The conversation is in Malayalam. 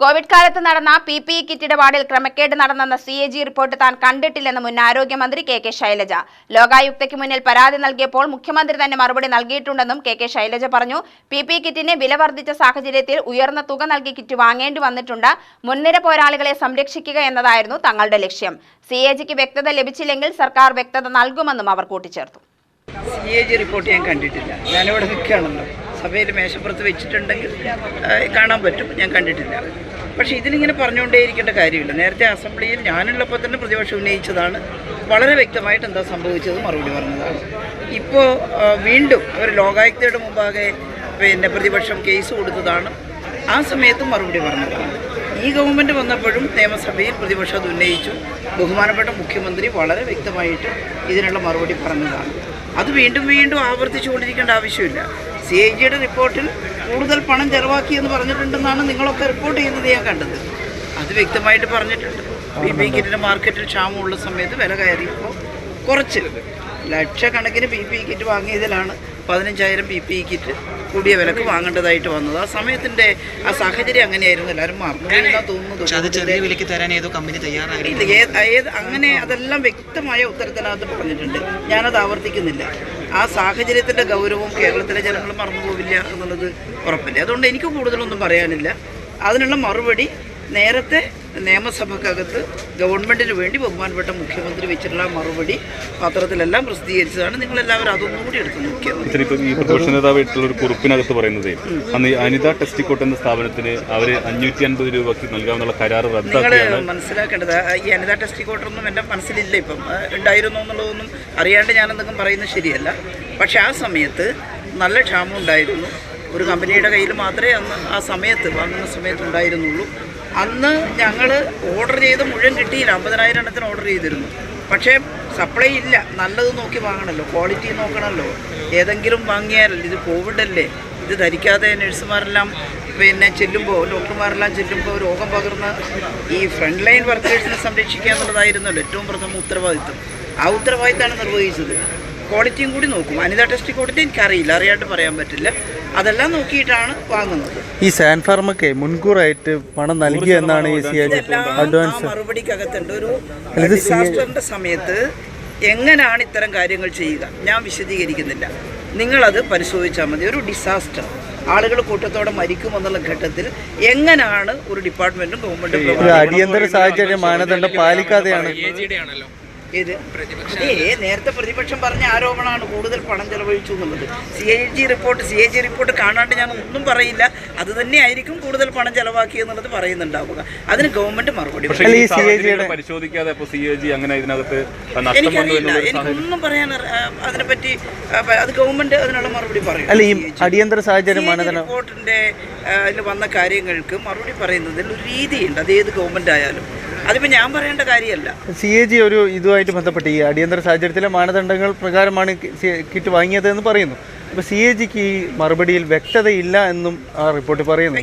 കോവിഡ് കാലത്ത് നടന്ന പി പി ഇ കിറ്റ് ഇടപാടിൽ ക്രമക്കേട് നടന്നെന്ന സി എ ജി റിപ്പോർട്ട് താൻ കണ്ടിട്ടില്ലെന്ന് മുൻ ആരോഗ്യമന്ത്രി കെ കെ ശൈലജ. ലോകായുക്തയ്ക്ക് മുന്നിൽ പരാതി നൽകിയപ്പോൾ മുഖ്യമന്ത്രി തന്നെ മറുപടി നൽകിയിട്ടുണ്ടെന്നും കെ കെ ശൈലജ പറഞ്ഞു. പി പി കിറ്റിന് വില വർദ്ധിച്ച സാഹചര്യത്തിൽ ഉയർന്ന തുക നൽകി കിറ്റ് വാങ്ങേണ്ടി വന്നിട്ടുണ്ട്. മുൻനിര പോരാളികളെ സംരക്ഷിക്കുക എന്നതായിരുന്നു തങ്ങളുടെ ലക്ഷ്യം. സി എ ജിക്ക് വ്യക്തത ലഭിച്ചില്ലെങ്കിൽ സർക്കാർ വ്യക്തത നൽകുമെന്നും അവർ കൂട്ടിച്ചേർത്തു. സി എ ജി റിപ്പോർട്ട് ഞാൻ കണ്ടിട്ടില്ല. ഞാനിവിടെ നിൽക്കുകയാണല്ലോ. സഭയിൽ മേശപ്പുറത്ത് വെച്ചിട്ടുണ്ടെങ്കിൽ കാണാൻ പറ്റും. ഞാൻ കണ്ടിട്ടില്ല. പക്ഷേ ഇതിലിങ്ങനെ പറഞ്ഞുകൊണ്ടേയിരിക്കേണ്ട കാര്യമില്ല. നേരത്തെ അസംബ്ലിയിൽ ഞാനുള്ളപ്പോൾ തന്നെ പ്രതിപക്ഷം ഉന്നയിച്ചതാണ്. വളരെ വ്യക്തമായിട്ട് എന്താ സംഭവിച്ചത് മറുപടി പറഞ്ഞതാണ്. ഇപ്പോൾ വീണ്ടും അവർ ലോകായുക്തയുടെ മുമ്പാകെ പിന്നെ പ്രതിപക്ഷം കേസ് കൊടുത്തതാണ്. ആ സമയത്തും മറുപടി പറഞ്ഞതാണ്. ഈ ഗവൺമെന്റ് വന്നപ്പോഴും നിയമസഭയിൽ പ്രതിപക്ഷം അത് ഉന്നയിച്ചു. ബഹുമാനപ്പെട്ട മുഖ്യമന്ത്രി വളരെ വ്യക്തമായിട്ട് ഇതിനുള്ള മറുപടി പറഞ്ഞതാണ്. അത് വീണ്ടും വീണ്ടും ആവർത്തിച്ചുകൊണ്ടിരിക്കേണ്ട ആവശ്യമില്ല. സി ഐ ജിയുടെ റിപ്പോർട്ടിൽ കൂടുതൽ പണം ചെലവാക്കിയെന്ന് പറഞ്ഞിട്ടുണ്ടെന്നാണ് നിങ്ങളൊക്കെ റിപ്പോർട്ട് ചെയ്യുന്നത് ഞാൻ കണ്ടത്. അത് വ്യക്തമായിട്ട് പറഞ്ഞിട്ടുണ്ട്. ബി പി കിറ്റിന്റെ മാർക്കറ്റിൽ ക്ഷാമമുള്ള സമയത്ത് വില കയറിയപ്പോൾ കുറച്ച്. ലക്ഷക്കണക്കിന് ബി പി കിറ്റ് വാങ്ങിയതിലാണ് പതിനഞ്ചായിരം ബി പി കിറ്റ് കൂടിയ വിലക്ക് വാങ്ങേണ്ടതായിട്ട് വന്നത്. ആ സമയത്തിന്റെ ആ സാഹചര്യം അങ്ങനെയായിരുന്നു. എല്ലാവരും മറന്നുകൊണ്ടാണ് തോന്നുന്നത്? ഏതോ ഏത് അങ്ങനെ അതെല്ലാം വ്യക്തമായ ഉത്തരത്തിനകത്ത് പറഞ്ഞിട്ടുണ്ട്. ഞാനത് ആവർത്തിക്കുന്നില്ല. ആ സാഹചര്യത്തിന്റെ ഗൗരവവും കേരളത്തിലെ ജനങ്ങൾ മറന്നുപോവില്ല എന്നുള്ളത് ഉറപ്പില്ല. അതുകൊണ്ട് എനിക്ക് കൂടുതലൊന്നും പറയാനില്ല. അതിനുള്ള മറുപടി നേരത്തെ നിയമസഭക്കകത്ത് ഗവൺമെന്റിന് വേണ്ടി ബഹുമാനപ്പെട്ട മുഖ്യമന്ത്രി വെച്ചിട്ടുള്ള മറുപടി പത്രത്തിലെല്ലാം പ്രസിദ്ധീകരിച്ചതാണ്. നിങ്ങളെല്ലാവരും അതൊന്നും കൂടി എടുത്ത് മുഖ്യമന്ത്രി. ഈ പ്രതിപക്ഷ നേതാവായിട്ടുള്ള ഒരു കുറിപ്പിനകത്ത് പറയുന്നത് അന്ന് അനിത ടെസ്റ്റിക്കോട്ട് എന്ന സ്ഥാപനത്തിന് അവർ അഞ്ഞൂറ്റി അൻപത് രൂപയ്ക്ക് നൽകാമെന്നുള്ള കരാർ റദ്ദാക്കിയാണ്. മനസ്സിലാക്കേണ്ടത് ഈ അനിത ടെസ്റ്റ് കോട്ടറൊന്നും എന്റെ മനസ്സിലില്ല ഇപ്പം. ഉണ്ടായിരുന്നു എന്നുള്ളതൊന്നും അറിയാണ്ട് ഞാൻ എന്തെങ്കിലും പറയുന്നത് ശരിയല്ല. പക്ഷേ ആ സമയത്ത് നല്ല ക്ഷാമം ഉണ്ടായിരുന്നു. ഒരു കമ്പനിയുടെ കയ്യിൽ മാത്രമേ അന്ന് ആ സമയത്ത് വാങ്ങുന്ന സമയത്ത് ഉണ്ടായിരുന്നുള്ളൂ. അന്ന് ഞങ്ങൾ ഓർഡർ ചെയ്ത് മുഴുവൻ കിട്ടിയില്ല. അമ്പതിനായിരം എണ്ണത്തിന് ഓർഡർ ചെയ്തിരുന്നു. പക്ഷേ സപ്ലൈ ഇല്ല. നല്ലത് നോക്കി വാങ്ങണമല്ലോ ക്വാളിറ്റി നോക്കണമല്ലോ ഏതെങ്കിലും വാങ്ങിയാലല്ലോ ഇത് കോവിഡ് അല്ലേ ഇത് ധരിക്കാതെ നഴ്സുമാരെല്ലാം പിന്നെ ചെല്ലുമ്പോൾ ഡോക്ടർമാരെല്ലാം ചെല്ലുമ്പോൾ രോഗം പകർന്ന് ഈ ഫ്രണ്ട് ലൈൻ വർക്കേഴ്സിനെ സംരക്ഷിക്കുക എന്നുള്ളതായിരുന്നല്ലോ ഏറ്റവും പ്രഥമ ഉത്തരവാദിത്വം. ആ ഉത്തരവാദിത്തമാണ് നിർവഹിച്ചത്. ക്വാളിറ്റിയും കൂടി നോക്കും. അനിത ടെസ്റ്റ് ക്വാളിറ്റി എനിക്കറിയില്ല. അറിയാണ്ട് പറയാൻ പറ്റില്ല. അതെല്ലാം നോക്കിയിട്ടാണ് വാങ്ങുന്നത്. ഈ സാൻ ഫാർമൊക്കെ മുൻകൂറായിട്ട് പണം നൽകി എന്നാണ് ഈ സി അഡ്വാൻസ് മറുപടിക്കകത്തുണ്ട്. ഒരു ഡിസാസ്റ്ററിന്റെ സമയത്ത് എങ്ങനെയാണ് ഇത്തരം കാര്യങ്ങൾ ചെയ്യുക? ഞാൻ വിശദീകരിക്കുന്നില്ല. നിങ്ങളത് പരിശോധിച്ചാൽ മതി. ഒരു ഡിസാസ്റ്റർ ആളുകൾ കൂട്ടത്തോടെ മരിക്കുമെന്നുള്ള ഘട്ടത്തിൽ എങ്ങനെയാണ് ഒരു ഡിപ്പാർട്ട്മെന്റും ഗവൺമെന്റും ഒരു അടിയന്തര സാഹചര്യം മാനദണ്ഡം പാലിക്കാതെയാണ്. ഇത് ഏ നേരത്തെ പ്രതിപക്ഷം പറഞ്ഞ ആരോപണമാണ് കൂടുതൽ പണം ചെലവഴിച്ചു എന്നുള്ളത്. C A G report C A G report കാണാണ്ട് ഞാൻ ഒന്നും പറയില്ല. അത് തന്നെയായിരിക്കും കൂടുതൽ പണം ചെലവാക്കി എന്നുള്ളത് പറയുന്നുണ്ടാവുക. അതിന് ഗവൺമെന്റ് മറുപടി പരിശോധിക്കാതെ ഇപ്പോൾ സി എ ജി അങ്ങനെ ഇതിനകത്ത് എനിക്കറിയില്ല. എനിക്കൊന്നും പറയാൻ അതിനെപ്പറ്റി അത് ഗവൺമെന്റ് അതിനുള്ള മറുപടി പറയും. അല്ല ഈ. അടിയന്തര സാഹചര്യമാണ് റിപ്പോർട്ടിന്റെ അതിൽ വന്ന കാര്യങ്ങൾക്ക് മറുപടി പറയുന്നതിൽ ഒരു രീതിയുണ്ട്. അത് ഏത് ഗവൺമെന്റ് ആയാലും. അതിപ്പോ ഞാൻ പറയേണ്ട കാര്യമല്ല. സി എ ജി ഒരു ഇതുമായിട്ട് ബന്ധപ്പെട്ട് ഈ അടിയന്തര സാഹചര്യത്തിലെ മാനദണ്ഡങ്ങൾ പ്രകാരമാണ് കിറ്റ് വാങ്ങിയത് എന്ന് പറയുന്നു. അപ്പോൾ സി എ ജിക്ക് ഈ മറുപടിയിൽ വ്യക്തതയില്ല എന്നും ആ റിപ്പോർട്ട് പറയുന്നു